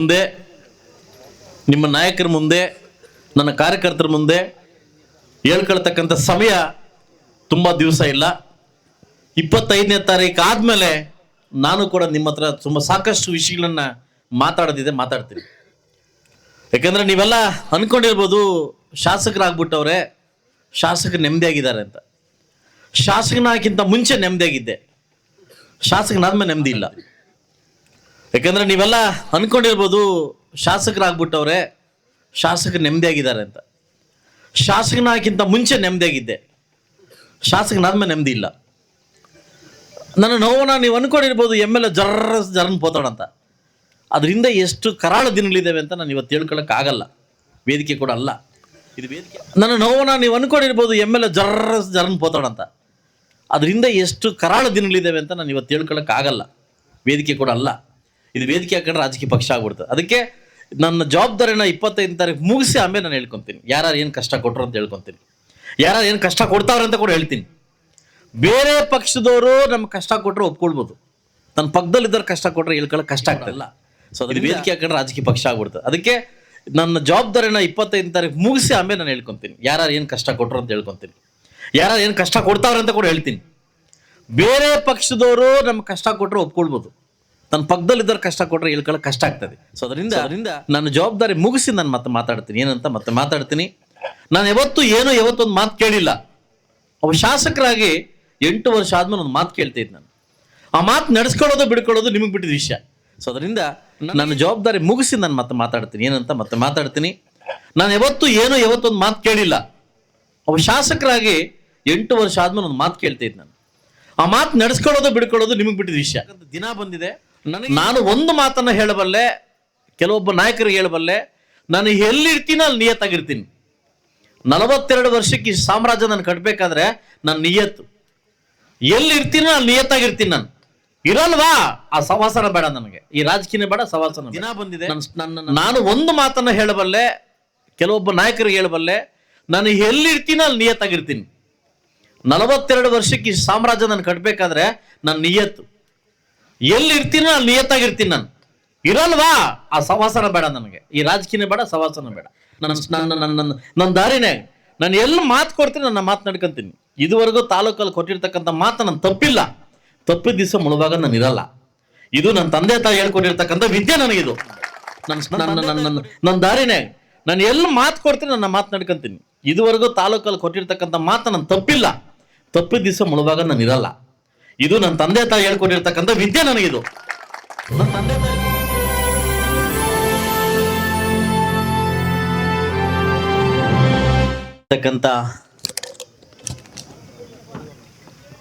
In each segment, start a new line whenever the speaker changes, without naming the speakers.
ಮುಂದೆ, ನಿಮ್ಮ ನಾಯಕರ ಮುಂದೆ, ನನ್ನ ಕಾರ್ಯಕರ್ತರ ಮುಂದೆ ಹೇಳ್ಕೊಳ್ತಕ್ಕಂಥ ಸಮಯ ತುಂಬ ದಿವಸ ಇಲ್ಲ. ಇಪ್ಪತ್ತೈದನೇ ತಾರೀಕು ಆದಮೇಲೆ ನಾನು ಕೂಡ ನಿಮ್ಮ ಹತ್ರ ತುಂಬ ಸಾಕಷ್ಟು ವಿಷಯಗಳನ್ನ ಮಾತಾಡೋದಿದೆ ಮಾತಾಡ್ತೀನಿ. ಯಾಕಂದ್ರೆ ನೀವೆಲ್ಲ ಅನ್ಕೊಂಡಿರ್ಬೋದು ಶಾಸಕರಾಗ್ಬಿಟ್ಟವ್ರೆ ಶಾಸಕರು ನೆಮ್ಮದಿಯಾಗಿದ್ದಾರೆ ಅಂತ. ಶಾಸಕನಾಗಿಂತ ಮುಂಚೆ ನೆಮ್ಮದಿಯಾಗಿದ್ದೆ. ಶಾಸಕನಾದ್ಮೇಲೆ ನೆಮ್ಮದಿ ಇಲ್ಲ. ಯಾಕಂದ್ರೆ ನೀವೆಲ್ಲ ಅನ್ಕೊಂಡಿರ್ಬೋದು ಶಾಸಕರಾಗ್ಬಿಟ್ಟವ್ರೆ, ಶಾಸಕರು ನೆಮ್ಮದಿಯಾಗಿದ್ದಾರೆ ಅಂತ. ಶಾಸಕನಾಗಿಂತ ಮುಂಚೆ ನೆಮ್ಮದಿಯಾಗಿದ್ದೆ. ಶಾಸಕನಾದ್ಮೇಲೆ ನೆಮ್ಮದಿ ಇಲ್ಲ. ನನ್ನ ನೋವನ್ನ ನೀವು ಅನ್ಕೊಂಡಿರ್ಬೋದು, ಎಂ ಎಲ್ ಎ ಜರ್ರ ಜರ್ನ್ ಪೋತಾಡಂತ ಅದರಿಂದ ಎಷ್ಟು ಕರಾಳ ದಿನಗಳಿದ್ದಾವೆ ಅಂತ ನಾನು ಇವತ್ತು ಹೇಳ್ಕೊಳಕ್ ಆಗಲ್ಲ ವೇದಿಕೆ ಕೂಡ ಅಲ್ಲ. ಇದು ವೇದಿಕೆ. ನನ್ನ ನೋವನ್ನ ನೀವು ಅನ್ಕೊಂಡಿರ್ಬೋದು, ಎಂ ಎಲ್ ಎ ಜರ್ರ ಜರ್ನ್ ಪೋತಾಡಂತ ಅದರಿಂದ ಎಷ್ಟು ಕರಾಳ ದಿನಗಳಿದ್ದಾವೆ ಅಂತ ನಾನು ಇವತ್ತು ಹೇಳ್ಕೊಳಕ್ ಆಗಲ್ಲ ವೇದಿಕೆ ಕೂಡ ಅಲ್ಲ. ಇದು ವೇದಿಕೆ ಹಾಕೊಂಡ್ರೆ ರಾಜಕೀಯ ಪಕ್ಷ ಆಗ್ಬಿಡ್ತದೆ. ಅದಕ್ಕೆ ನನ್ನ ಜವಾಬ್ದಾರಿನ ಇಪ್ಪತ್ತೈದು ತಾರೀಕು ಮುಗಿಸಿ ಆಮೇಲೆ ನಾನು ಹೇಳ್ಕೊತೀನಿ. ಯಾರು ಏನು ಕಷ್ಟ ಕೊಟ್ಟರು ಅಂತ ಹೇಳ್ಕೊತೀನಿ. ಯಾರು ಏನು ಕಷ್ಟ ಕೊಡ್ತಾವ್ರೆ ಅಂತ ಕೂಡ ಹೇಳ್ತೀನಿ. ಬೇರೆ ಪಕ್ಷದವರು ನಮ್ಗೆ ಕಷ್ಟ ಕೊಟ್ಟರೆ ಒಪ್ಕೊಳ್ಬೋದು. ನನ್ನ ಪಕ್ಕದಲ್ಲಿದ್ದವ್ರು ಕಷ್ಟ ಕೊಟ್ಟರೆ ಹೇಳ್ಕೊಳ್ಳೋಕೆ ಕಷ್ಟ ಆಗ್ತಲ್ಲ ಸೊ ಅದು ವೇದಿಕೆ ಹಾಕೊಂಡ್ರೆ ರಾಜಕೀಯ ಪಕ್ಷ ಆಗ್ಬಿಡ್ತದೆ. ಅದಕ್ಕೆ ನನ್ನ ಜವಾಬ್ದಾರಿನ ಇಪ್ಪತ್ತೈದು ತಾರೀಕು ಮುಗಿಸಿ ಆಮೇಲೆ ನಾನು ಹೇಳ್ಕೊತೀನಿ. ಯಾರು ಏನು ಕಷ್ಟ ಕೊಟ್ಟರು ಅಂತ ಹೇಳ್ಕೊತೀನಿ. ಯಾರು ಏನು ಕಷ್ಟ ಕೊಡ್ತಾವ್ರೆ ಅಂತ ಕೂಡ ಹೇಳ್ತೀನಿ. ಬೇರೆ ಪಕ್ಷದವರು ನಮ್ಗೆ ಕಷ್ಟ ಕೊಟ್ಟರೆ ಒಪ್ಕೊಳ್ಬೋದು. ನನ್ನ ಪಕ್ಕದಲ್ಲಿದ್ದವ್ರು ಕಷ್ಟ ಕೊಟ್ಟರೆ ಹೇಳ್ಕೊಳ್ಳೋ ಕಷ್ಟ ಆಗ್ತದೆ. ಸೊ ಅದರಿಂದ ಅದರಿಂದ ನನ್ನ ಜವಾಬ್ದಾರಿ ಮುಗಿಸಿ ನಾನು ಮತ್ತೆ ಮಾತಾಡ್ತೀನಿ. ಏನಂತ ಮತ್ತೆ ಮಾತಾಡ್ತೀನಿ. ನಾನು ಯಾವತ್ತೂ ಏನು ಯಾವತ್ತೊಂದು ಮಾತು ಕೇಳಿಲ್ಲ. ಅವ ಶಾಸಕರಾಗಿ ಎಂಟು ವರ್ಷ ಆದ್ಮೇಲೆ ಒಂದು ಮಾತು ಕೇಳ್ತಿದ್ದೆ ನಾನು. ಆ ಮಾತು ನಡೆಸ್ಕೊಳ್ಳೋದು ಬಿಡ್ಕೊಳ್ಳೋದು ನಿಮಗೆ ಬಿಟ್ಟಿದ ವಿಷಯ. ಸೊ ಅದರಿಂದ ನನ್ನ ಜವಾಬ್ದಾರಿ ಮುಗಿಸಿ ನಾನು ಮತ್ತೆ ಮಾತಾಡ್ತೀನಿ. ಏನಂತ ಮತ್ತೆ ಮಾತಾಡ್ತೀನಿ. ನಾನು ಯಾವತ್ತೂ ಏನು ಯಾವತ್ತೊಂದು ಮಾತು ಕೇಳಿಲ್ಲ. ಅವ ಶಾಸಕರಾಗಿ ಎಂಟು ವರ್ಷ ಆದ್ಮೇಲೆ ಒಂದು ಮಾತು ಕೇಳ್ತಿದ್ದೆ ನಾನು. ಆ ಮಾತು ನಡೆಸ್ಕೊಳ್ಳೋದು ಬಿಡ್ಕೊಳ್ಳೋದು ನಿಮಗೆ ಬಿಟ್ಟಿದ ವಿಷಯ. ದಿನ ಬಂದಿದೆ. ನಾನು ಒಂದು ಮಾತನ್ನ ಹೇಳಬಲ್ಲೆ ಕೆಲವೊಬ್ಬ ನಾಯಕರಿಗೆ ಹೇಳಬಲ್ಲೆ ನಾನು ಎಲ್ಲಿರ್ತೀನಿ ಅಲ್ಲಿ ನಿಯತ್ತಾಗಿರ್ತೀನಿ. ನಲವತ್ತೆರಡು ವರ್ಷಕ್ಕೆ ಈ ಸಾಮ್ರಾಜ್ಯ ನಾನು ಕಟ್ಟಬೇಕಾದ್ರೆ ನನ್ನ ನಿಯತ್ತು. ಎಲ್ಲಿರ್ತೀನಿ ಅಲ್ಲಿ ನಿಯತ್ತಾಗಿರ್ತೀನಿ ನಾನು. ಇರಲ್ವಾ? ಆ ಸವಾಸನ ಬೇಡ ನನಗೆ. ಈ ರಾಜಕೀಯ ಬೇಡ ಸವಾಸನ ದಿನ ಬಂದಿದೆ. ನನ್ನ ನಾನು ಒಂದು ಮಾತನ್ನ ಹೇಳಬಲ್ಲೆ ಕೆಲವೊಬ್ಬ ನಾಯಕರಿಗೆ ಹೇಳಬಲ್ಲೆ ನಾನು ಎಲ್ಲಿರ್ತೀನಿ ಅಲ್ಲಿ ನಿಯತ್ತಾಗಿರ್ತೀನಿ. ನಲವತ್ತೆರಡು ವರ್ಷಕ್ಕೆ ಈ ಸಾಮ್ರಾಜ್ಯ ನಾನು ಕಟ್ಟಬೇಕಾದ್ರೆ ನನ್ನ ನಿಯತ್ತು. ಎಲ್ಲಿ ಇರ್ತೀನೋ ಅಲ್ಲಿ ನಿಯತ್ತಾಗಿರ್ತೀನಿ ನಾನು. ಇರಲ್ವಾ? ಆ ಸವಾಸನ ಬೇಡ ನನಗೆ. ಈ ರಾಜಕೀಯ ಬೇಡ, ಸವಾಸನ ಬೇಡ. ನನ್ನ ನನ್ನ ನನ್ನ ನನ್ನ ದಾರಿನೇ ನಾನು ಎಲ್ಲಿ ಮಾತು ಕೊಡ್ತೀನಿ ನನ್ನ ಮಾತು ನಡ್ಕೊಂತೀನಿ. ಇದುವರೆಗೂ ತಾಲೂಕಲ್ಲಿ ಕೊಟ್ಟಿರ್ತಕ್ಕಂಥ ಮಾತು ನಾನು ತಪ್ಪಿಲ್ಲ. ತಪ್ಪಿದ ದಿವಸ ಮುಳುವಾಗ ನಾನು ಇರಲ್ಲ. ಇದು ನನ್ನ ತಂದೆ ತಾಯಿ ಹೇಳ್ಕೊಟ್ಟಿರ್ತಕ್ಕಂಥ ವಿದ್ಯೆ ನನಗಿದು. ನನ್ನ ನನ್ನ ನನ್ನ ನನ್ನ ದಾರಿನೇ ನಾನು ಎಲ್ಲಿ ಮಾತು ಕೊಡ್ತೀನಿ ನನ್ನ ಮಾತು ನಡ್ಕೊಂತೀನಿ. ಇದುವರೆಗೂ ತಾಲೂಕಲ್ಲಿ ಕೊಟ್ಟಿರ್ತಕ್ಕಂಥ ಮಾತು ನಾನು ತಪ್ಪಿಲ್ಲ. ತಪ್ಪಿದ ದಿವಸ ಮುಳುವಾಗ ನಾನು ಇರಲ್ಲ. ಇದು ನನ್ನ ತಂದೆ ತಾಯಿ ಹೇಳ್ಕೊಂಡಿರ್ತಕ್ಕಂಥ ವಿದ್ಯೆ ನನಗಿದು. ನನ್ನ ತಂದೆ ತಾಯಿ.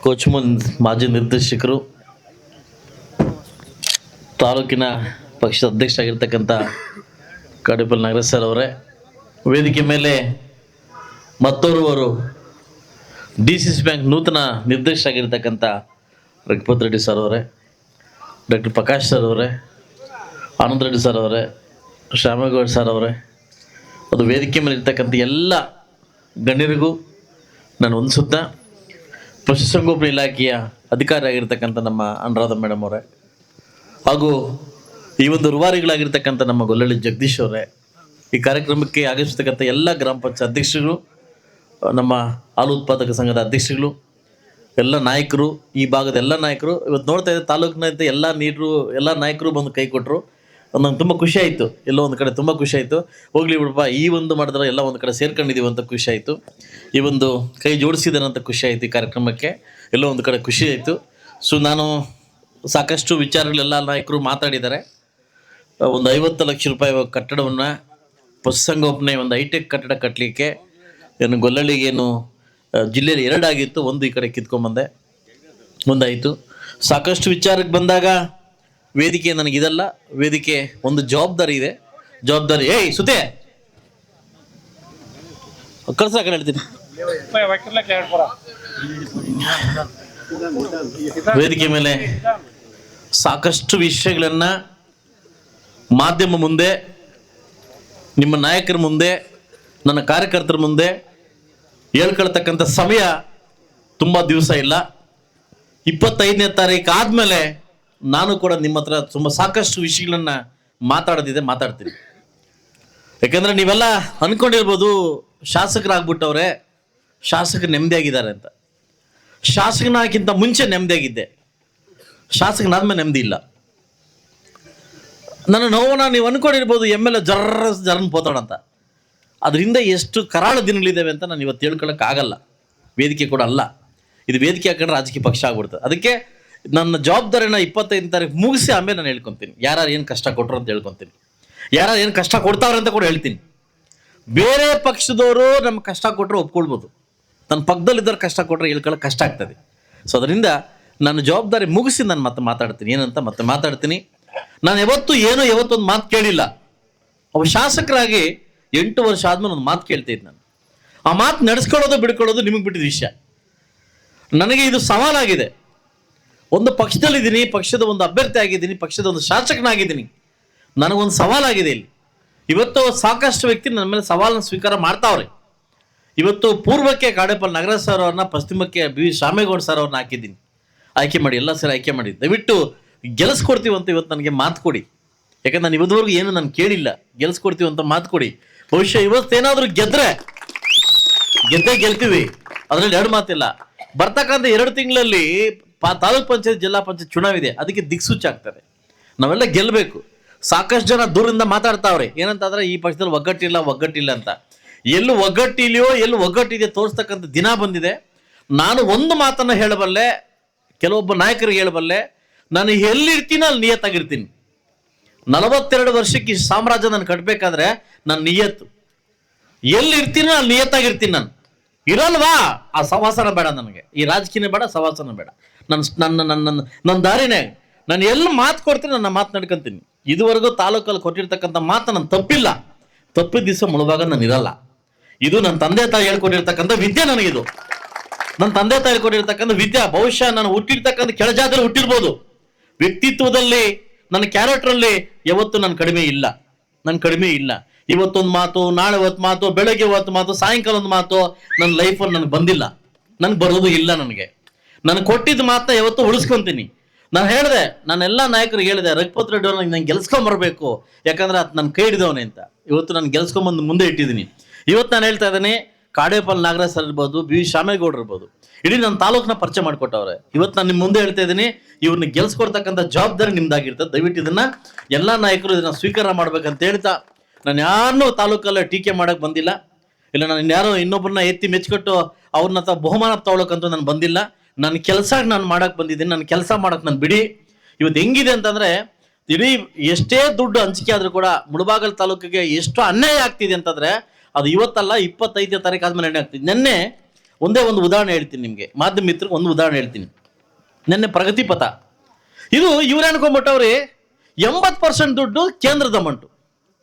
ಕೋಚ್ಮುಂದ್ ಮಾಜಿ ನಿರ್ದೇಶಕರು, ತಾಲೂಕಿನ ಪಕ್ಷದ ಅಧ್ಯಕ್ಷರಾಗಿರ್ತಕ್ಕಂಥ ಕಡಿಪಲ್ ನಾಗರಾಜ್ ಸರ್ ಅವರೇ, ವೇದಿಕೆ ಮೇಲೆ ಮತ್ತೋರ್ವರು ಡಿ ಸಿ ಸಿ ಬ್ಯಾಂಕ್ ನೂತನ ನಿರ್ದೇಶಕರಾಗಿರ್ತಕ್ಕಂಥ ರಘುಪತ್ ರೆಡ್ಡಿ ಸರ್ ಅವರೇ, ಡಾಕ್ಟರ್ ಪ್ರಕಾಶ್ ಸರ್ ಅವರೇ, ಆನಂದ್ ರೆಡ್ಡಿ ಸರ್ ಅವರೇ, ಶ್ಯಾಮೇಗೌಡ ಸರ್ ಅವರೇ, ಅದು ವೇದಿಕೆ ಮೇಲೆ ಇರ್ತಕ್ಕಂಥ ಎಲ್ಲ ಗಣ್ಯರಿಗೂ ನಾನು ಹೊಂದಿಸುತ್ತ ಪಶುಸಂಗೋಪನೆ ಇಲಾಖೆಯ ಅಧಿಕಾರಿ ಆಗಿರ್ತಕ್ಕಂಥ ನಮ್ಮ ಅನುರಾಧ ಮೇಡಮ್ ಅವರೇ, ಹಾಗೂ ಈ ಒಂದು ರೂವಾರಿಗಳಾಗಿರ್ತಕ್ಕಂಥ ನಮ್ಮ ಗೊಲ್ಲಳ್ಳಿ ಜಗದೀಶ್ ಅವರೇ, ಈ ಕಾರ್ಯಕ್ರಮಕ್ಕೆ ಆಗಮಿಸತಕ್ಕಂಥ ಎಲ್ಲ ಗ್ರಾಮ ಪಂಚಾಯತ್ ಅಧ್ಯಕ್ಷರು ನಮ್ಮ ಹಾಲು ಉತ್ಪಾದಕ ಸಂಘದ ಅಧ್ಯಕ್ಷರುಗಳು ಎಲ್ಲ ನಾಯಕರು, ಈ ಭಾಗದ ಎಲ್ಲ ನಾಯಕರು, ಇವತ್ತು ನೋಡ್ತಾ ಇದ್ದೆ ತಾಲೂಕಿನಂತ ಎಲ್ಲ ನೀರು ಎಲ್ಲ ನಾಯಕರು ಬಂದು ಕೈ ಕೊಟ್ಟರು ನಂಗೆ ತುಂಬ ಖುಷಿ ಆಯಿತು. ಎಲ್ಲೋ ಒಂದು ಕಡೆ ತುಂಬ ಖುಷಿ ಆಯಿತು. ಹೋಗ್ಲಿ ಬಿಡಪ್ಪ, ಈ ಒಂದು ಮಾಡಿದ್ರೆ ಎಲ್ಲ ಒಂದು ಕಡೆ ಸೇರ್ಕೊಂಡಿದ್ದೀವಿ ಅಂತ ಖುಷಿ ಆಯಿತು. ಈ ಒಂದು ಕೈ ಜೋಡಿಸಿದಾರಂತ ಖುಷಿ ಆಯಿತು ಈ ಕಾರ್ಯಕ್ರಮಕ್ಕೆ. ಎಲ್ಲೋ ಒಂದು ಕಡೆ ಖುಷಿ ಆಯಿತು. ಸೊ ನಾನು ಸಾಕಷ್ಟು ವಿಚಾರಗಳೆಲ್ಲ ನಾಯಕರು ಮಾತಾಡಿದ್ದಾರೆ. ಒಂದು ಐವತ್ತು ಲಕ್ಷ ರೂಪಾಯಿ ಕಟ್ಟಡವನ್ನು ಪಶುಸಂಗೋಪನೆ, ಒಂದು ಹೈಟೆಕ್ ಕಟ್ಟಡ ಕಟ್ಟಲಿಕ್ಕೆ ಏನು ಗೊಲ್ಲಳಿಗೇನು ಜಿಲ್ಲೆಯಲ್ಲಿ ಎರಡಾಗಿತ್ತು. ಒಂದು ಈ ಕಡೆ ಕಿತ್ಕೊಂಡ್ಬಂದೆ, ಒಂದಾಯಿತು. ಸಾಕಷ್ಟು ವಿಚಾರಕ್ಕೆ ಬಂದಾಗ ವೇದಿಕೆ ನನಗಿದಲ್ಲ ವೇದಿಕೆ ಒಂದು ಜವಾಬ್ದಾರಿ ಇದೆ. ಜವಾಬ್ದಾರಿ ಏಯ್ ಸುತೆ ಕಳ್ಸ ಕಡೆ ಹೇಳ್ತೀನಿ. ವೇದಿಕೆ ಮೇಲೆ ಸಾಕಷ್ಟು ವಿಷಯಗಳನ್ನ ಮಾಧ್ಯಮ ಮುಂದೆ, ನಿಮ್ಮ ನಾಯಕರ ಮುಂದೆ, ನನ್ನ ಕಾರ್ಯಕರ್ತರ ಮುಂದೆ ಹೇಳ್ಕೊಳ್ತಕ್ಕಂಥ ಸಮಯ ತುಂಬ ದಿವಸ ಇಲ್ಲ. ಇಪ್ಪತ್ತೈದನೇ ತಾರೀಕು ಆದಮೇಲೆ ನಾನು ಕೂಡ ನಿಮ್ಮ ಹತ್ರ ತುಂಬ ಸಾಕಷ್ಟು ವಿಷಯಗಳನ್ನ ಮಾತಾಡೋದಿದೆ ಮಾತಾಡ್ತೀನಿ. ಯಾಕಂದ್ರೆ ನೀವೆಲ್ಲ ಅಂದ್ಕೊಂಡಿರ್ಬೋದು ಶಾಸಕರಾಗ್ಬಿಟ್ಟವ್ರೆ ಶಾಸಕರು ನೆಮ್ಮದಿಯಾಗಿದ್ದಾರೆ ಅಂತ. ಶಾಸಕನಾಗಿಂತ ಮುಂಚೆ ನೆಮ್ಮದಿಯಾಗಿದ್ದೆ. ಶಾಸಕನಾದ್ಮೇಲೆ ನೆಮ್ಮದಿ ಇಲ್ಲ. ನನ್ನ ನೋವನ್ನ ನೀವು ಅಂದ್ಕೊಂಡಿರ್ಬೋದು ಎಂ ಎಲ್ ಎ ಜರ್ರ ಜರ್ನ್ ಪೋತಾಡಂತ ಅದರಿಂದ ಎಷ್ಟು ಕರಾಳ ದಿನಗಳಿದ್ದಾವೆ ಅಂತ ನಾನು ಇವತ್ತು ಹೇಳ್ಕೊಳ್ಳೋಕ್ಕಾಗಲ್ಲ ವೇದಿಕೆ ಕೂಡ ಅಲ್ಲ. ಇದು ವೇದಿಕೆ ಹಾಕೊಂಡ್ರೆ ರಾಜಕೀಯ ಪಕ್ಷ ಆಗ್ಬಿಡ್ತದೆ. ಅದಕ್ಕೆ ನನ್ನ ಜವಾಬ್ದಾರಿನ ಇಪ್ಪತ್ತೈದು ತಾರೀಕು ಮುಗಿಸಿ ಆಮೇಲೆ ನಾನು ಹೇಳ್ಕೊತೀನಿ. ಯಾರು ಏನು ಕಷ್ಟ ಕೊಟ್ಟರು ಅಂತ ಹೇಳ್ಕೊತೀನಿ. ಯಾರು ಏನು ಕಷ್ಟ ಕೊಡ್ತಾವ್ರೆ ಅಂತ ಕೂಡ ಹೇಳ್ತೀನಿ. ಬೇರೆ ಪಕ್ಷದವರು ನಮ್ಗೆ ಕಷ್ಟ ಕೊಟ್ಟರೆ ಒಪ್ಕೊಳ್ಬೋದು. ನನ್ನ ಪಕ್ಕದಲ್ಲಿದ್ದವ್ರು ಕಷ್ಟ ಕೊಟ್ಟರೆ ಹೇಳ್ಕೊಳ್ಳೋಕೆ ಕಷ್ಟ ಆಗ್ತದೆ. ಸೊ ಅದರಿಂದ ನನ್ನ ಜವಾಬ್ದಾರಿ ಮುಗಿಸಿ ನಾನು ಮತ್ತೆ ಮಾತಾಡ್ತೀನಿ. ಏನಂತ ಮತ್ತೆ ಮಾತಾಡ್ತೀನಿ. ನಾನು ಯಾವತ್ತೂ ಏನೋ ಯಾವತ್ತೊಂದು ಮಾತು ಕೇಳಿಲ್ಲ. ಅವ ಶಾಸಕರಾಗಿ ಎಂಟು ವರ್ಷ ಆದ್ಮೇಲೆ ಒಂದು ಮಾತು ಕೇಳ್ತಿದ್ದೆ ನಾನು. ಆ ಮಾತು ನಡೆಸ್ಕೊಳ್ಳೋದು ಬಿಡ್ಕೊಳ್ಳೋದು ನಿಮಗೆ ಬಿಟ್ಟಿದ ವಿಷಯ. ನನಗೆ ಇದು ಸವಾಲಾಗಿದೆ. ಒಂದು ಪಕ್ಷದಲ್ಲಿದ್ದೀನಿ, ಪಕ್ಷದ ಒಂದು ಅಭ್ಯರ್ಥಿ ಆಗಿದ್ದೀನಿ, ಪಕ್ಷದ ಒಂದು ಶಾಸಕನಾಗಿದ್ದೀನಿ. ನನಗೊಂದು ಸವಾಲಾಗಿದೆ ಇಲ್ಲಿ. ಇವತ್ತು ಸಾಕಷ್ಟು ವ್ಯಕ್ತಿ ನನ್ನ ಮೇಲೆ ಸವಾಲನ್ನು ಸ್ವೀಕಾರ ಮಾಡ್ತಾವ್ರೆ. ಇವತ್ತು ಪೂರ್ವಕ್ಕೆ ಕಾಡೇಪಲ್ ನಗರ ಸರ್ ಅವ್ರನ್ನ, ಪಶ್ಚಿಮಕ್ಕೆ ಬಿ ವಿ ಶಾಮೇಗೌಡ ಸರ್ ಅವ್ರನ್ನ ಹಾಕಿದ್ದೀನಿ. ಆಯ್ಕೆ ಮಾಡಿ, ಎಲ್ಲ ಸರ್ ಆಯ್ಕೆ ಮಾಡಿ. ದಯವಿಟ್ಟು ಅಂತ ಇವತ್ತು ನನಗೆ ಮಾತು ಕೊಡಿ. ಯಾಕಂದ್ರೆ ನಾನು ಇವತ್ತುವರೆಗೂ ಏನು ನಾನು ಕೇಳಿಲ್ಲ. ಗೆಲ್ಲಿಸ್ಕೊಡ್ತೀವಿ ಅಂತ ಮಾತು ಕೊಡಿ. ಬಹುಶಃ ಇವತ್ತೇನಾದ್ರೂ ಗೆದ್ರೆ, ಗೆದ್ದೇ ಗೆಲ್ತೀವಿ. ಅದರಲ್ಲಿ ಎರಡು ಮಾತಿಲ್ಲ. ಬರ್ತಕ್ಕಂಥ ಎರಡು ತಿಂಗಳಲ್ಲಿ ತಾಲೂಕ್ ಪಂಚಾಯತ್, ಜಿಲ್ಲಾ ಪಂಚಾಯತ್ ಚುನಾವಿದೆ. ಅದಕ್ಕೆ ದಿಕ್ಸೂಚಿ ಆಗ್ತದೆ. ನಾವೆಲ್ಲ ಗೆಲ್ಲಬೇಕು ಸಾಕಷ್ಟು ಜನ ದೂರದಿಂದ ಮಾತಾಡ್ತಾವ್ರೆ. ಏನಂತಂದ್ರೆ ಈ ಪಕ್ಷದಲ್ಲಿ ಒಗ್ಗಟ್ಟಿಲ್ಲ ಒಗ್ಗಟ್ಟಿಲ್ಲ ಅಂತ. ಎಲ್ಲಿ ಒಗ್ಗಟ್ಟಿದೆಯೋ ಎಲ್ಲಿ ಒಗ್ಗಟ್ಟಿದೆ ತೋರಿಸ್ತಕ್ಕಂಥ ದಿನ ಬಂದಿದೆ. ನಾನು ಒಂದು ಮಾತನ್ನ ಹೇಳಬಲ್ಲೆ, ಕೆಲವೊಬ್ಬ ನಾಯಕರಿಗೆ ಹೇಳಬಲ್ಲೆ, ನಾನು ಎಲ್ಲಿರ್ತೀನಿ, ಅಲ್ಲಿ ನಿಯತ್ತಾಗಿರ್ತೀನಿ. ನಲವತ್ತೆರಡು ವರ್ಷಕ್ಕೆ ಸಾಮ್ರಾಜ್ಯ ನಾನು ಕಟ್ಟಬೇಕಾದ್ರೆ ನನ್ನ ನಿಯತ್ತು. ಎಲ್ಲಿ ಇರ್ತೀನೋ ಅಲ್ಲಿ ನಿಯತ್ತಾಗಿರ್ತೀನಿ ನಾನು. ಇರಲ್ವಾ? ಆ ಸವಾಸನ ಬೇಡ ನನಗೆ. ಈ ರಾಜಕೀಯ ಬೇಡ, ಸವಾಸನ ಬೇಡ. ನನ್ನ ನನ್ನ ನನ್ನ ನನ್ನ ದಾರಿನೇ. ನಾನು ಎಲ್ಲಿ ಮಾತು ಕೊಡ್ತೀನಿ ನನ್ನ ಮಾತು ನಡ್ಕೊಂತೀನಿ. ಇದುವರೆಗೂ ತಾಲೂಕಲ್ಲಿ ಕೊಟ್ಟಿರ್ತಕ್ಕಂಥ ಮಾತು ನಾನು ತಪ್ಪಿಲ್ಲ. ತಪ್ಪಿದ ದಿವಸ ಮುಳುವಾಗ ನಾನು ಇರಲ್ಲ. ಇದು ನನ್ನ ತಂದೆ ತಾಯಿ ಹೇಳ್ಕೊಂಡಿರ್ತಕ್ಕಂಥ ವಿದ್ಯೆ ನನಗಿದು. ನನ್ನ ತಂದೆ ತಾಯಿ ಹೇಳ್ಕೊಂಡಿರ್ತಕ್ಕಂಥ ವಿದ್ಯೆ ಬಹುಶಃ ನಾನು ಹುಟ್ಟಿರ್ತಕ್ಕಂಥ ಕೆಳಜಾತಿಯಲ್ಲಿ ಹುಟ್ಟಿರ್ಬೋದು. ವ್ಯಕ್ತಿತ್ವದಲ್ಲಿ ನನ್ನ ಕ್ಯಾರೆಕ್ಟ್ರಲ್ಲಿ ಯಾವತ್ತು ನಾನು ಕಡಿಮೆ ಇಲ್ಲ. ನನ್ನ ಕಡಿಮೆ ಇಲ್ಲ. ಇವತ್ತೊಂದು ಮಾತು, ನಾಳೆ ಹೊತ್ತು ಮಾತು, ಬೆಳಗ್ಗೆ ಹೊತ್ತು ಮಾತು, ಸಾಯಂಕಾಲ ಒಂದು ಮಾತು, ನನ್ನ ಲೈಫಲ್ಲಿ ನನಗೆ ಬಂದಿಲ್ಲ. ನನಗೆ ಬರೋದು ಇಲ್ಲ ನನಗೆ. ನಾನು ಕೊಟ್ಟಿದ್ದ ಮಾತನ್ನ ಯಾವತ್ತೂ ಉಳಿಸ್ಕೊಂತೀನಿ. ನಾನು ಹೇಳಿದೆ, ನಾನು ಎಲ್ಲ ನಾಯಕರಿಗೆ ಹೇಳಿದೆ, ರಘುಪತ್ ರೆಡ್ಡಿ ಅವ್ರನ್ನ ನಂಗೆ ಗೆಲ್ಸ್ಕೊಂಬರ್ಬೇಕು ಯಾಕಂದ್ರೆ ಅದು ನನ್ನ ಕೈ ಹಿಡಿದವನೇ ಅಂತ. ಇವತ್ತು ನಾನು ಗೆಲ್ಸ್ಕೊಂಬಂದು ಮುಂದೆ ಇಟ್ಟಿದ್ದೀನಿ. ಇವತ್ತು ನಾನು ಹೇಳ್ತಾ ಇದ್ದೀನಿ ಕಾಡೇಪಲ್ ನಾಗರಾಜ್ ಸರ್ ಇರ್ಬೋದು, ಬಿ ವಿ ಶಾಮೇಗೌಡರು ಇರ್ಬೋದು. ಇಡೀ ನನ್ನ ತಾಲೂಕನ್ನ ಪರಿಚಯ ಮಾಡಿಕೊಟ್ಟವ್ರೆ. ಇವತ್ತು ನಾನು ನಿಮ್ಮ ಮುಂದೆ ಹೇಳ್ತಾ ಇದ್ದೀನಿ ಇವ್ರನ್ನ ಗೆಲ್ಸ್ಕೊಡ್ತಕ್ಕಂಥ ಜವಾಬ್ದಾರಿ ನಿಮ್ದಾಗಿರ್ತದೆ ದಯವಿಟ್ಟು ಇದನ್ನ ಎಲ್ಲ ನಾಯಕರು ಇದನ್ನ ಸ್ವೀಕಾರ ಮಾಡ್ಬೇಕಂತ ಹೇಳ್ತಾ, ನಾನು ಯಾರನ್ನೂ ತಾಲೂಕಲ್ಲೇ ಟೀಕೆ ಮಾಡೋಕೆ ಬಂದಿಲ್ಲ. ಇಲ್ಲ, ನಾನು ಇನ್ಯಾರೋ ಇನ್ನೊಬ್ಬರನ್ನ ಎತ್ತಿ ಮೆಚ್ಚಿಕೊಟ್ಟು ಅವ್ರನ್ನ ತ ಬಹುಮಾನ ತಗೊಳಕಂತ ನಾನು ಬಂದಿಲ್ಲ. ನನ್ನ ಕೆಲಸ ನಾನು ಮಾಡೋಕೆ ಬಂದಿದ್ದೀನಿ ನನ್ನ ಕೆಲಸ ಮಾಡೋಕೆ ನಾನು ಬಿಡಿ. ಇವತ್ತು ಹೆಂಗಿದೆ ಅಂತಂದ್ರೆ, ಇಡೀ ಎಷ್ಟೇ ದುಡ್ಡು ಹಂಚಿಕೆ ಆದರೂ ಕೂಡ ಮುಳಬಾಗಲ್ ತಾಲೂಕಿಗೆ ಎಷ್ಟು ಅನ್ಯಾಯ ಆಗ್ತಿದೆ ಅಂತಂದ್ರೆ ಅದು ಇವತ್ತಲ್ಲ, ಇಪ್ಪತ್ತೈದನೇ ತಾರೀಕು ಆದ್ಮೇಲೆ ಎಣ್ಣೆ ಆಗ್ತಿದೆ. ನಿನ್ನೆ ಒಂದೇ ಒಂದು ಉದಾಹರಣೆ ಹೇಳ್ತೀನಿ ನಿಮಗೆ. ಮಾಧ್ಯಮ ಮಿತ್ರಕ್ಕೆ ಒಂದು ಉದಾಹರಣೆ ಹೇಳ್ತೀನಿ. ನಿನ್ನೆ ಪ್ರಗತಿ ಪಥ. ಇದು ಇವ್ರು ಅನ್ಕೊಂಡ್ಬಿಟ್ಟವ್ರಿ ಎಂಬತ್ತು ಪರ್ಸೆಂಟ್ ದುಡ್ಡು ಕೇಂದ್ರದ ಅಮೌಂಟು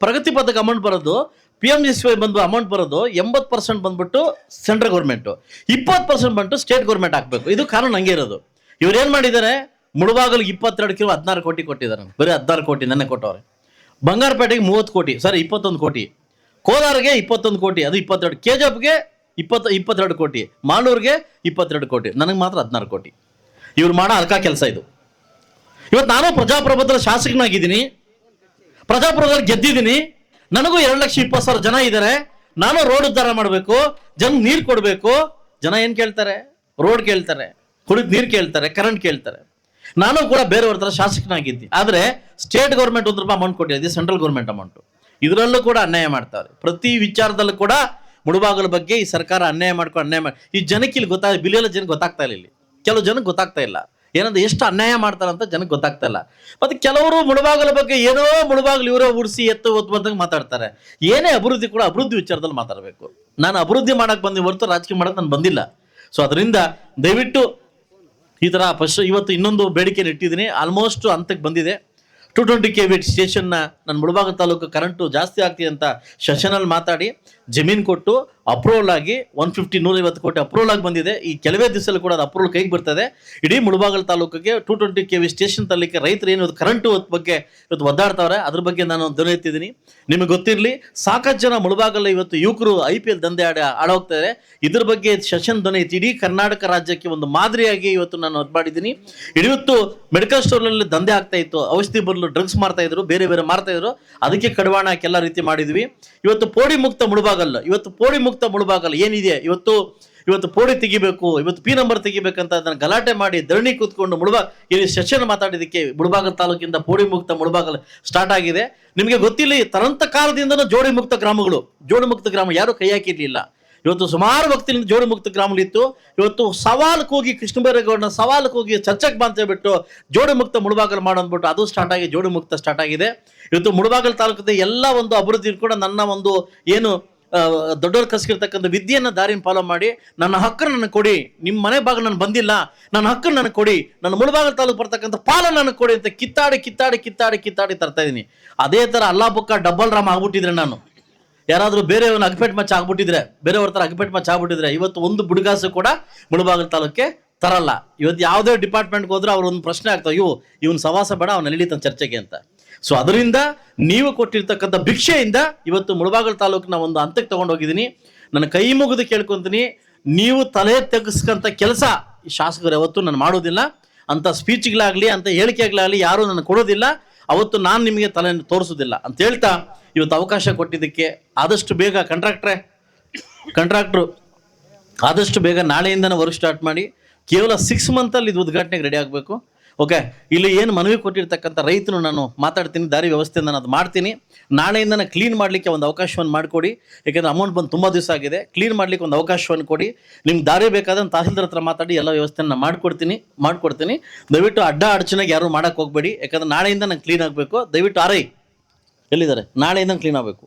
ಪ್ರಗತಿ ಪಥಕ್ಕೆ ಅಮೌಂಟ್ ಬರೋದು ಪಿ ಎಂ ಎಸ್ ವೈ ಬಂದು ಅಮೌಂಟ್ ಬರೋದು ಎಂಬತ್ತು ಪರ್ಸೆಂಟ್ ಬಂದ್ಬಿಟ್ಟು ಸೆಂಟ್ರಲ್ ಗೌರ್ಮೆಂಟು ಇಪ್ಪತ್ತು ಪರ್ಸೆಂಟ್ ಬಂದು ಸ್ಟೇಟ್ ಗೌರ್ಮೆಂಟ್ ಹಾಕಬೇಕು. ಇದು ಕಾನೂನು ಹಂಗೆ ಇರೋದು. ಇವ್ರು ಏನು ಮಾಡಿದ್ದಾರೆ? ಮುಳುಬಾಗಲಿಗೆ ಇಪ್ಪತ್ತೆರಡು ಕಿಲೋ ಹದಿನಾರು ಕೋಟಿ ಕೊಟ್ಟಿದ್ದಾರೆ. ಬರೀ ಹದಿನಾರು ಕೋಟಿ ನೆನ್ನೆ ಕೊಟ್ಟವ್ರೆ. ಬಂಗಾರಪೇಟೆಗೆ ಮೂವತ್ತು ಕೋಟಿ ಸರಿ ಇಪ್ಪತ್ತೊಂದು ಕೋಟಿ. ಕೋಲಾರ್ಗೆ ಇಪ್ಪತ್ತೊಂದು ಕೋಟಿ, ಅದು ಇಪ್ಪತ್ತೆರಡು. ಕೆ ಜಿ ಇಪ್ಪತ್ತು ಇಪ್ಪತ್ತೆರಡು ಕೋಟಿ, ಮಾಲೂರಿಗೆ ಇಪ್ಪತ್ತೆರಡು ಕೋಟಿ, ನನಗೆ ಮಾತ್ರ ಹದಿನಾರು ಕೋಟಿ. ಇವ್ರು ಮಾಡೋ ಅರ್ಕ ಕೆಲಸ ಇದು. ಇವತ್ತು ನಾನು ಪ್ರಜಾಪ್ರಭುತ್ವದ ಶಾಸಕನಾಗಿದ್ದೀನಿ. ಪ್ರಜಾಪ್ರಭುತ್ವದಲ್ಲಿ ಗೆದ್ದಿದ್ದೀನಿ. ನನಗೂ ಎರಡು ಲಕ್ಷ ಇಪ್ಪತ್ತು ಸಾವಿರ ಜನ ಇದ್ದಾರೆ. ನಾನು ರೋಡ್ ಉದ್ಧಾರ ಮಾಡಬೇಕು. ಜನ ನೀರು ಕೊಡಬೇಕು. ಜನ ಏನು ಕೇಳ್ತಾರೆ? ರೋಡ್ ಕೇಳ್ತಾರೆ. ಕುಡಿದ ನೀರು ಕೇಳ್ತಾರೆ. ಕರೆಂಟ್ ಕೇಳ್ತಾರೆ. ನಾನು ಕೂಡ ಬೇರೆಯವ್ರ ಥರ ಶಾಸಕನಾಗಿದ್ದೀನಿ. ಆದರೆ ಸ್ಟೇಟ್ ಗೌರ್ಮೆಂಟ್ ಒಂದು ರೂಪಾಯಿ ಅಮೌಂಟ್ ಕೊಟ್ಟಿದೆ ಸೆಂಟ್ರಲ್ ಗೌರ್ಮೆಂಟ್ ಅಮೌಂಟು ಇದರಲ್ಲೂ ಕೂಡ ಅನ್ಯಾಯ ಮಾಡ್ತಾರೆ ಪ್ರತಿ ವಿಚಾರದಲ್ಲೂ ಕೂಡ ಮುಳುಬಾಗಲ ಬಗ್ಗೆ ಈ ಸರ್ಕಾರ ಅನ್ಯಾಯ ಮಾಡ್ಕೊಂಡು ಅನ್ಯಾಯ ಮಾಡಿ, ಈ ಜನಕ್ಕೆ ಇಲ್ಲಿ ಗೊತ್ತಾಗ ಬಿಲಿಯಲ್ಲ ಜನಕ್ಕೆ ಗೊತ್ತಾಗ್ತಾ ಇಲ್ಲ ಇಲ್ಲಿ. ಕೆಲವು ಜನಕ್ಕೆ ಗೊತ್ತಾಗ್ತಾ ಇಲ್ಲ. ಏನಂದ್ರೆ ಎಷ್ಟು ಅನ್ಯಾಯ ಮಾಡ್ತಾರಂತ ಜನಕ್ಕೆ ಗೊತ್ತಾಗ್ತಾ ಇಲ್ಲ. ಮತ್ತೆ ಕೆಲವರು ಮುಳುಬಾಗಲ ಬಗ್ಗೆ ಏನೋ ಮುಳುಬಾಗಲು ಇವರೋ ಉಡಿಸಿ ಎತ್ತು ಒತ್ತು ಬಂದಂಗೆ ಮಾತಾಡ್ತಾರೆ. ಏನೇ ಅಭಿವೃದ್ಧಿ ಕೂಡ ಅಭಿವೃದ್ಧಿ ವಿಚಾರದಲ್ಲಿ ಮಾತಾಡಬೇಕು. ನಾನು ಅಭಿವೃದ್ಧಿ ಮಾಡಕ್ ಬಂದಿ ಹೊರತು ರಾಜಕೀಯ ಮಾಡಕ್ ನಾನು ಬಂದಿಲ್ಲ. ಸೊ ಅದರಿಂದ ದಯವಿಟ್ಟು ಈ ಥರ ಫಸ್ಟ್ ಇವತ್ತು ಇನ್ನೊಂದು ಬೇಡಿಕೆ ಇಟ್ಟಿದ್ದೀನಿ. ಆಲ್ಮೋಸ್ಟ್ ಅಂತಕ್ಕೆ ಬಂದಿದೆ. ಟು ಟ್ವೆಂಟಿ ಕೆ ವಿ ಸ್ಟೇಷನ್ನ ನನ್ನ ಮುಳಬಾಗ ತಾಲೂಕು ಕರೆಂಟು ಜಾಸ್ತಿ ಆಗ್ತಿದೆ ಅಂತ ಸೆಷನಲ್ಲಿ ಮಾತಾಡಿ ಜಮೀನು ಕೊಟ್ಟು ಅಪ್ರೂವಲ್ ಆಗಿ ಒನ್ ಫಿಫ್ಟಿ ನೂರೈವತ್ತು ಕೋಟಿ ಅಪ್ರೂವಲ್ ಆಗಿ ಬಂದಿದೆ. ಈ ಕೆಲವೇ ದಿವಸದಲ್ಲಿ ಕೂಡ ಅದು ಅಪ್ರೂವಲ್ ಕೈಗೆ ಬರ್ತದೆ. ಇಡೀ ಮುಳಬಾಗಲ್ ತಾಲೂಕಿಗೆ two twenty K V station ತರಲಿಕ್ಕೆ ರೈತರು ಏನು ಕರೆಂಟು ಬಗ್ಗೆ ಇವತ್ತು ಒದ್ದಾಡ್ತಾವ್ರೆ, ಅದ್ರ ಬಗ್ಗೆ ನಾನು ಧ್ವನಿ ಎತ್ತಿದ್ದೀನಿ. ನಿಮಗೆ ಗೊತ್ತಿರಲಿ, ಸಾಕಷ್ಟು ಜನ ಮುಳಬಾಗಲ್ ಇವತ್ತು ಯುವಕರು ಐ ಪಿ ಎಲ್ ದಂಧೆ ಆಡ ಆಡೋಗ್ತಾರೆ ಇದ್ರ. ಬಗ್ಗೆ ಸೆಷನ್ ಧ್ವನಿ ಎತ್ತಿ, ಇಡೀ ಕರ್ನಾಟಕ ರಾಜ್ಯಕ್ಕೆ ಒಂದು ಮಾದರಿಯಾಗಿ ಇವತ್ತು ನಾನು ಅದು ಮಾಡಿದ್ದೀನಿ. ಇವತ್ತು ಮೆಡಿಕಲ್ ಸ್ಟೋರ್ನಲ್ಲಿ ದಂಧೆ ಆಗ್ತಾ ಇತ್ತು. ಔಷಧಿ ಬದಲು ಡ್ರಗ್ಸ್ ಮಾಡ್ತಾ ಇದ್ರು, ಬೇರೆ ಬೇರೆ ಮಾರ್ತಾ ಇದ್ರು. ಅದಕ್ಕೆ ಕಡಿವಾಣ ಎಲ್ಲ ರೀತಿ ಮಾಡಿದ್ವಿ. ಇವತ್ತು ಪೋಡಿ ಮುಕ್ತ ಮುಳುಬಾಗಲ್ಲ. ಇವತ್ತು ಪೋಡಿ ಮುಕ್ತ ಮುಳುಬಾಗಲ್ಲ. ಏನಿದೆ? ಇವತ್ತು ಇವತ್ತು ಪೋಡಿ ತೆಗಿಬೇಕು, ಇವತ್ತು ಪಿ ನಂಬರ್ ತೆಗಿಬೇಕಂತ ಅದನ್ನು ಗಲಾಟೆ ಮಾಡಿ ಧರಣಿ ಕೂತ್ಕೊಂಡು ಮುಳುಬಾಗ ಇಲ್ಲಿ ಸೆಷನ್ ಮಾತಾಡಿದ್ದಕ್ಕೆ ಮುಳುಬಾಗಲ್ ತಾಲೂಕಿಂದ ಪೋಡಿ ಮುಕ್ತ ಮುಳುಬಾಗಲ್ ಸ್ಟಾರ್ಟ್ ಆಗಿದೆ. ನಿಮಗೆ ಗೊತ್ತಿಲ್ಲ ತರಂತ ಕಾಲದಿಂದನೂ ಜೋಡಿ ಮುಕ್ತ ಗ್ರಾಮಗಳು. ಜೋಡಿ ಮುಕ್ತ ಗ್ರಾಮ ಯಾರು ಕೈ ಹಾಕಿರಲಿಲ್ಲ. ಇವತ್ತು ಸುಮಾರು ಭಕ್ತಿಯಿಂದ ಜೋಡಿ ಮುಕ್ತ ಗ್ರಾಮಗಳಿತ್ತು ಇವತ್ತು ಸವಾಲು ಹೋಗಿ ಕೃಷ್ಣ ಬೈರೇಗೌಡನ ಸವಾಲಕ್ಕೆ ಹೋಗಿ ಚರ್ಚೆಗೆ ಬಾ ಬಿಟ್ಟು ಜೋಡಿ ಮುಕ್ತ ಮುಳುಬಾಗಲ್ ಮಾಡೋದ್ಬಿಟ್ಟು ಅದು ಸ್ಟಾರ್ಟ್ ಆಗಿ ಜೋಡಿ ಮುಕ್ತ ಸ್ಟಾರ್ಟ್ ಆಗಿದೆ. ಇವತ್ತು ಮುಳುಬಾಗಲ್ ತಾಲೂಕದ ಎಲ್ಲ ಒಂದು ಅಭಿವೃದ್ಧಿ ಕೂಡ ನನ್ನ ಒಂದು ಏನು ದೊಡ್ಡವ್ರು ಕಸ್ಕಿರ್ತಕ್ಕಂಥ ವಿದ್ಯೆಯನ್ನು ದಾರಿನ ಫಾಲೋ ಮಾಡಿ ನನ್ನ ಹಕ್ಕನ್ನು ನನಗೆ ಕೊಡಿ ನಿಮ್ಮ ಮನೆ ಭಾಗ ನಾನು ಬಂದಿಲ್ಲ, ನನ್ನ ಹಕ್ಕನ್ನು ನನಗೆ ಕೊಡಿ, ನನ್ನ ಮುಳುಬಾಗಲ್ ತಾಲೂಕು ಬರ್ತಕ್ಕಂಥ ಪಾಲ ನನಗೆ ಕೊಡಿ ಅಂತ ಕಿತ್ತಾಡಿ ಕಿತ್ತಾಡಿ ಕಿತ್ತಾಡಿ ಕಿತ್ತಾಡಿ ತರ್ತಾ ಇದ್ದೀನಿ ಅದೇ ಥರ ಅಲ್ಲಾ ಬುಕ್ಕ ಡಬಲ್ ರಾಮ್ ಆಗ್ಬಿಟ್ಟಿದ್ರೆ ನಾನು. ಯಾರಾದರೂ ಬೇರೆಯವ್ರನ್ನ ಅಗಪೇಟ್ ಮಚ್ಚ ಆಗ್ಬಿಟ್ಟಿದ್ರೆ, ಬೇರೆಯವ್ರ ಥರ ಅಗಪೇಟ್ ಮಚ್ಚ ಆಗ್ಬಿಟ್ಟಿದ್ರೆ ಇವತ್ತು ಒಂದು ಬುಡುಗಾಸು ಕೂಡ ಮುಳುಬಾಗಲ್ ತಾಲೂಕೆ ತರಲ್ಲ. ಇವತ್ತು ಯಾವುದೇ ಡಿಪಾರ್ಟ್ಮೆಂಟ್ಗೆ ಹೋದ್ರೆ ಅವ್ರ ಒಂದು ಪ್ರಶ್ನೆ ಆಗ್ತಾವೆ ಇವು ಇವನು ಸವಾಸ ಬೇಡ, ಅವ್ನು ನಡೀತಾನೆ ಚರ್ಚೆಗೆ ಅಂತ. ಸೊ ಅದರಿಂದ ನೀವು ಕೊಟ್ಟಿರ್ತಕ್ಕಂಥ ಭಿಕ್ಷೆಯಿಂದ ಇವತ್ತು ಮುಳಬಾಗಲ್ ತಾಲೂಕಿನ ಒಂದು ಹಂತಕ್ಕೆ ತಗೊಂಡೋಗಿದ್ದೀನಿ. ನನ್ನ ಕೈ ಮುಗಿದು ಕೇಳ್ಕೊತೀನಿ. ನೀವು ತಲೆ ತೆಗೆಸ್ಕಂಥ ಕೆಲಸ ಈ ಶಾಸಕರು ಯಾವತ್ತೂ ನಾನು ಮಾಡೋದಿಲ್ಲ. ಅಂತ ಸ್ಪೀಚ್ಗಳಾಗಲಿ ಅಂತ ಹೇಳಿಕೆಗಳಾಗಲಿ ಯಾರೂ ನನಗೆ ಕೊಡೋದಿಲ್ಲ. ಅವತ್ತು ನಾನು ನಿಮಗೆ ತಲೆ ತೋರಿಸೋದಿಲ್ಲ. ಅಂತ ಹೇಳ್ತಾ ಇವತ್ತು ಅವಕಾಶ ಕೊಟ್ಟಿದ್ದಕ್ಕೆ ಆದಷ್ಟು ಬೇಗ ಕಾಂಟ್ರಾಕ್ಟ್ರೇ ಕಾಂಟ್ರಾಕ್ಟ್ರು ಆದಷ್ಟು ಬೇಗ ನಾಳೆಯಿಂದನೇ ವರ್ಕ್ ಸ್ಟಾರ್ಟ್ ಮಾಡಿ. ಕೇವಲ ಸಿಕ್ಸ್ ಮಂತಲ್ಲಿ ಇದು ಉದ್ಘಾಟನೆಗೆ ರೆಡಿ ಆಗಬೇಕು. ಓಕೆ ಇಲ್ಲಿ ಏನು ಮನವಿ ಕೊಟ್ಟಿರ್ತಕ್ಕಂಥ ರೈತನು ನಾನು ಮಾತಾಡ್ತೀನಿ ದಾರಿ ವ್ಯವಸ್ಥೆಯಿಂದ ನಾನು ಅದು ಮಾಡ್ತೀನಿ. ನಾಳೆಯಿಂದ ನಾನು ಕ್ಲೀನ್ ಮಾಡಲಿಕ್ಕೆ ಒಂದು ಅವಕಾಶವನ್ನು ಮಾಡಿಕೊಡಿ ಯಾಕೆಂದರೆ ಅಮೌಂಟ್ ಬಂದು ತುಂಬ ದಿವಸ ಆಗಿದೆ. ಕ್ಲೀನ್ ಮಾಡಲಿಕ್ಕೆ ಒಂದು ಅವಕಾಶವನ್ನು ಕೊಡಿ. ನಿಮ್ಗೆ ದಾರಿ ಬೇಕಾದ್ರೆ ತಹಸೀಲ್ದಾರ್ ಹತ್ರ ಮಾತಾಡಿ ಎಲ್ಲ ವ್ಯವಸ್ಥೆಯನ್ನು ನಾನು ಮಾಡ್ಕೊಡ್ತೀನಿ ಮಾಡ್ಕೊಡ್ತೀನಿ. ದಯವಿಟ್ಟು ಅಡ್ಡ ಅಡಚಣೆಗೆ ಯಾರು ಮಾಡೋಕ್ಕೆ ಹೋಗಬೇಡಿ. ಯಾಕಂದ್ರೆ ನಾಳೆಯಿಂದ ನಾನು ಕ್ಲೀನ್ ಆಗಬೇಕು. ದಯವಿಟ್ಟು ಆರೈ ಎಲ್ಲಿದ್ದಾರೆ? ನಾಳೆಯಿಂದ ಕ್ಲೀನ್ ಆಗಬೇಕು.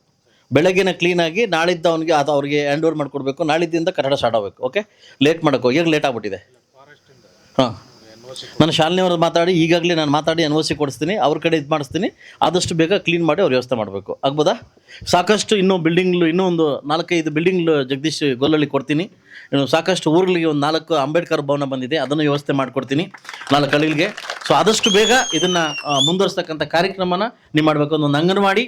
ಬೆಳಗ್ಗೆನ ಕ್ಲೀನ್ ಆಗಿ ನಾಳಿದ್ದ ಅವನಿಗೆ ಅದು ಅವ್ರಿಗೆ ಹ್ಯಾಂಡ್ ಓವರ್ ಮಾಡಿಕೊಡ್ಬೇಕು. ನಾಳಿದ್ದಿಂದ ಕನ್ನಡ ಸ್ಟಾರ್ಟ್ ಆಗಬೇಕು. ಓಕೆ ಲೇಟ್ ಮಾಡೋಕ್ಕೋ ಈಗ ಲೇಟ್ ಆಗ್ಬಿಟ್ಟಿದೆ. ಹಾಂ. ನಾನು ಶಾಲಿನಿಯವ್ರ ಮಾತಾಡಿ, ಈಗಾಗಲೇ ನಾನು ಮಾತಾಡಿ ಎನ್ ಒ ಸಿ ಕೊಡಿಸ್ತೀನಿ, ಅವ್ರ ಕಡೆ ಇದು ಮಾಡಿಸ್ತೀನಿ, ಆದಷ್ಟು ಬೇಗ ಕ್ಲೀನ್ ಮಾಡಿ ಅವ್ರು ವ್ಯವಸ್ಥೆ ಮಾಡಬೇಕು. ಆಗ್ಬೋದಾ? ಸಾಕಷ್ಟು ಇನ್ನೂ ಬಿಲ್ಡಿಂಗ್ಲು ಇನ್ನೂ ಒಂದು ನಾಲ್ಕೈದು ಬಿಲ್ಡಿಂಗ್ ಜಗದೀಶ್ ಗೊಲ್ಲಳ್ಳಿ ಕೊಡ್ತೀನಿ. ಇನ್ನು ಸಾಕಷ್ಟು ಊರುಗಳಿಗೆ ಒಂದು ನಾಲ್ಕು ಅಂಬೇಡ್ಕರ್ ಭವನ ಬಂದಿದೆ, ಅದನ್ನು ವ್ಯವಸ್ಥೆ ಮಾಡಿಕೊಡ್ತೀನಿ ನಾಲ್ಕು ಹಳ್ಳಿಗೆ ಸೊ ಆದಷ್ಟು ಬೇಗ ಇದನ್ನು ಮುಂದುವರಿಸ್ತಕ್ಕಂಥ ಕಾರ್ಯಕ್ರಮನ ನೀವು ಮಾಡಬೇಕು. ಒಂದು ಅಂಗನವಾಡಿ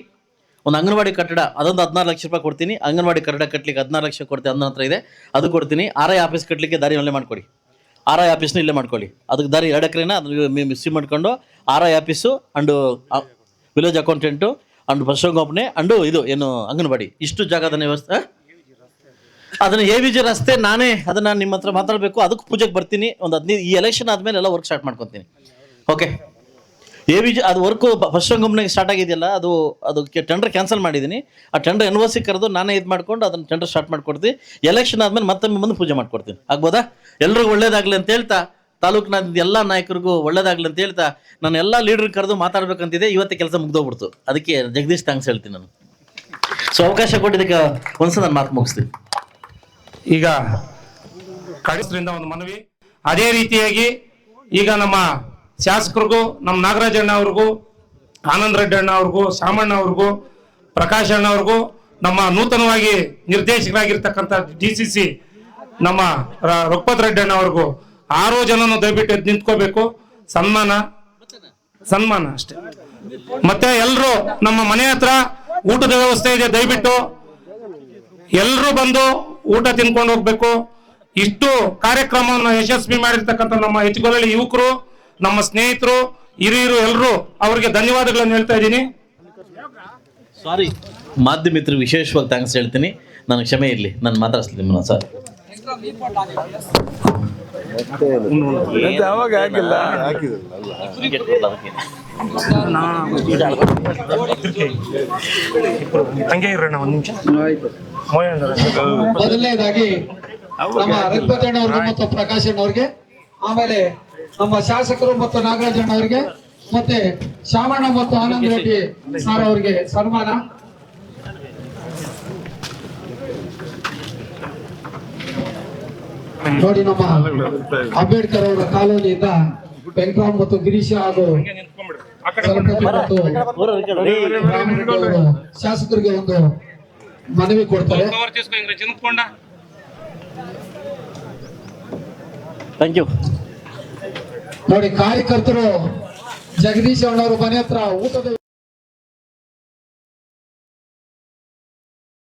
ಒಂದು ಅಂಗನವಾಡಿ ಕಟ್ಟಡ, ಅದೊಂದು ಹದಿನಾರು ಲಕ್ಷ ರೂಪಾಯಿ ಕೊಡ್ತೀನಿ. ಅಂಗನವಾಡಿ ಕಟ್ಟಡ ಕಟ್ಟಲಿಕ್ಕೆ ಹದಿನಾರು ಲಕ್ಷ ಕೊಡ್ತೀನಿ ಅದನ್ನ ಹತ್ರ ಇದೆ. ಅದು ಕೊಡ್ತೀನಿ. ಆರ್ ಐ ಆಫೀಸ್ ಕಟ್ಟಲಿಕ್ಕೆ ದಾರಿ ಒಳ್ಳೆ ಮಾಡಿಕೊಡಿ. ಆರ್ ಐ ಆಫೀಸ್ನ ಇಲ್ಲೇ ಮಾಡ್ಕೊಳ್ಳಿ. ಅದಕ್ಕೆ ದಾರಿ ಎರಡು ಎಕರೆನ ಅದನ್ನ ಮಿಸ್ ಮಾಡ್ಕೊಂಡು R I office and village accountant and ಪಶುಸಂಗೋಪನೆ ಅಂಡು ಇದು ಏನು ಅಂಗನವಾಡಿ. ಇಷ್ಟು ಜಾಗದ ವ್ಯವಸ್ಥೆ ಅದನ್ನು ಎ ವಿ ಜಿ ರಸ್ತೆ ನಾನೇ ಅದನ್ನು ನಿಮ್ಮ ಹತ್ರ ಮಾತಾಡಬೇಕು. ಅದಕ್ಕೆ ಪೂಜೆಗೆ ಬರ್ತೀನಿ. ಒಂದು ಹದಿನೈದು ಈ ಎಲೆಕ್ಷನ್ ಆದಮೇಲೆ ಎಲ್ಲ ವರ್ಕ್ ಸ್ಟಾರ್ಟ್ ಮಾಡ್ಕೊತೀನಿ. ಓಕೆ ಎ ವಿ ಜಿ ಅದು ವರ್ಕು ಫಸ್ಟ್ ಕಂಪ್ನಿಗೆ ಸ್ಟಾರ್ಟ್ ಆಗಿದೆಯಲ್ಲ, ಅದು ಅದಕ್ಕೆ ಟೆಂಡರ್ ಕ್ಯಾನ್ಸಲ್ ಮಾಡಿದ್ದೀನಿ ಆ ಟೆಂಡರ್ ಎನ್ ಕರೆದು ನಾನೇ ಇದು ಮಾಡ್ಕೊಂಡು ಅದನ್ನು ಟೆಂಡರ್ ಸ್ಟಾರ್ಟ್ ಮಾಡ್ಕೊಡ್ತೀನಿ ಎಲೆಕ್ಷನ್ ಆದಮೇಲೆ ಮತ್ತೊಮ್ಮೆ ಮುಂದೆ ಪೂಜೆ ಮಾಡ್ಕೊಡ್ತೀನಿ. ಆಗ್ಬೋದಾ? ಎಲ್ರಿಗೂ ಒಳ್ಳೇದಾಗಲಿ ಅಂತ ಹೇಳ್ತಾ ತಾಲೂಕಿನ ಎಲ್ಲ ನಾಯಕರಿಗೂ ಒಳ್ಳೇದಾಗಲಿ ಅಂತ ಹೇಳ್ತಾ ನಾನು ಎಲ್ಲ ಲೀಡರ್ ಕರೆದು ಮಾತಾಡ್ಬೇಕಂತಿದೆ, ಇವತ್ತೇ ಕೆಲಸ ಮುಗ್ದೋಗ್ಬಿಡ್ತು. ಅದಕ್ಕೆ ಜಗದೀಶ್ ಥ್ಯಾಂಕ್ಸ್ ಹೇಳ್ತೀನಿ ನಾನು. ಸೊ ಅವಕಾಶ ಕೊಟ್ಟಿದ್ದಕ್ಕೆ ಒಂದ್ಸಲ ನಾನು ಮಾತು ಮುಗಿಸ್ತೀನಿ.
ಈಗ ಕಳಿಸ್ರಿಂದ ಒಂದು ಮನವಿ. ಅದೇ ರೀತಿಯಾಗಿ ಈಗ ನಮ್ಮ ಶಾಸಕರಿಗೂ, ನಮ್ಮ ನಾಗರಾಜ ಅಣ್ಣ ಅವ್ರಿಗೂ, ಆನಂದ್ ರೆಡ್ಡಿ ಅಣ್ಣ ಅವ್ರಿಗೂ, ಶಾಮಣ್ಣ ಅವ್ರಿಗೂ, ಪ್ರಕಾಶ್ ಅಣ್ಣ ಅವ್ರಿಗೂ, ನಮ್ಮ ನೂತನವಾಗಿ ನಿರ್ದೇಶಕರಾಗಿರ್ತಕ್ಕಂಥ ಡಿ ಸಿ ಸಿ, ನಮ್ಮ ರಘುಪತ್ ರೆಡ್ಡಿ ಅಣ್ಣ ಅವ್ರಿಗೂ, ಆರು ಜನನು ದಯವಿಟ್ಟು ಎದ್ದು ನಿಂತ್ಕೋಬೇಕು. ಸನ್ಮಾನ ಸನ್ಮಾನ ಅಷ್ಟೇ. ಮತ್ತೆ ಎಲ್ಲರೂ ನಮ್ಮ ಮನೆ ಹತ್ರ ಊಟದ ವ್ಯವಸ್ಥೆ ಇದೆ, ದಯವಿಟ್ಟು. ಎಲ್ಲರೂ ಬಂದು ಊಟ ತಿನ್ಕೊಂಡು ಹೋಗ್ಬೇಕು. ಇಷ್ಟು ಕಾರ್ಯಕ್ರಮವನ್ನು ಯಶಸ್ವಿ ಮಾಡಿರ್ತಕ್ಕಂಥ ನಮ್ಮ ಹೆಚ್ಚುಗೊಳ್ಳಿ ಯುವಕರು ನಮ್ಮ ಸ್ನೇಹಿತರು ಹಿರಿಯರು ಎಲ್ಲರೂ ಅವರಿಗೆ ಧನ್ಯವಾದಗಳನ್ನು ಹೇಳ್ತಾ ಇದ್ದೀನಿ.
ಸಾರಿ ಮಾಧ್ಯಮಿತ್ರ ವಿಶೇಷವಾಗಿ ಥ್ಯಾಂಕ್ಸ್ ಹೇಳ್ತೀನಿ. ನನಗೆ ಕ್ಷಮೆ ಇರಲಿ ನಾನು ಮಾತಾಡಿಸ್ತೀನಿ ನಿಮ್ಮನ್ನ ಸರ್
ಅವಾಗ ಆಗಿಲ್ಲ
ಹಂಗೆ ಇರೋಣ ಒಂದು ನಿಮಿಷ.
ಮೊದಲನೇದಾಗಿ ನಮ್ಮ ರಘುಪತಣ್ಣವ್ರಿಗೆ ಮತ್ತು ಪ್ರಕಾಶ್ ಅಣ್ಣವ್ರಿಗೆ ಆಮೇಲೆ ನಮ್ಮ ಶಾಸಕರು ಮತ್ತು ನಾಗರಾಜಣ್ಣ ಅವರಿಗೆ ಮತ್ತೆ ಶಾಮಣ್ಣ ಮತ್ತು ಆನಂದ್ ರೆಡ್ಡಿ ಸರ್ ಅವರಿಗೆ ಸನ್ಮಾನ. ನೋಡಿ ನಮ್ಮ ಅಂಬೇಡ್ಕರ್ ಅವರ ಕಾಲೋನಿಯಿಂದ ವೆಂಕರಾಮ್ ಮತ್ತು ಗಿರೀಶ ಹಾಗೂ ಶಾಸಕರಿಗೆ ಒಂದು ಮನವಿ ಕೊಡ್ತಾರೆ.
ಥ್ಯಾಂಕ್ ಯು
ನೋಡಿ ಕಾರ್ಯಕರ್ತರು ಜಗದೀಶ್ ಅಣ್ಣವರು ಮನೆ ಹತ್ರ ಊಟದ